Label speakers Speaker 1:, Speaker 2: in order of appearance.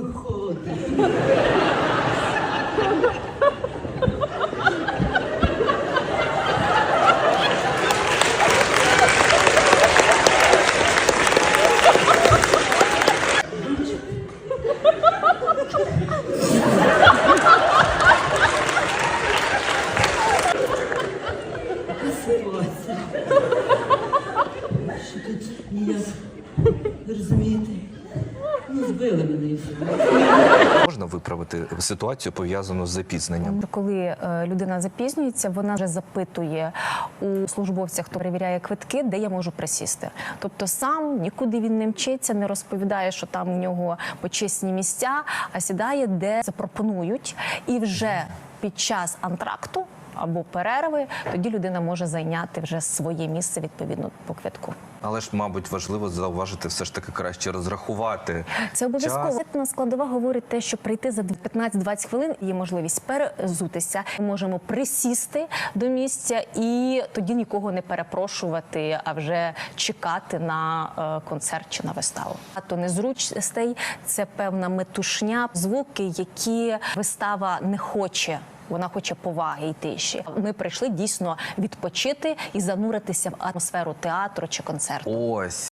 Speaker 1: виходить. Розумієте? Ну, збили мене і все.
Speaker 2: Можна виправити ситуацію пов'язану з запізненням.
Speaker 3: Коли е, людина запізнюється, вона вже запитує у службовця, хто перевіряє квитки, де я можу присісти. Тобто сам нікуди він не мчиться, не розповідає, що там у нього почесні місця, а сідає, де запропонують, і вже під час антракту. Або перерви, тоді людина може зайняти вже своє місце відповідно по квитку.
Speaker 2: Але ж, мабуть, важливо зауважити все ж таки краще розрахувати.
Speaker 3: Це обов'язково.
Speaker 2: час.
Speaker 3: Складова говорить те, що прийти за 15-20 хвилин є можливість перезутися. Ми можемо присісти до місця і тоді нікого не перепрошувати, а вже чекати на е, концерт чи на виставу. А то незручностей це певна метушня, звуки, які вистава не хоче. Вона хоче поваги і тиші. Ми прийшли дійсно відпочити і зануритися в атмосферу театру чи концерту.
Speaker 2: Ось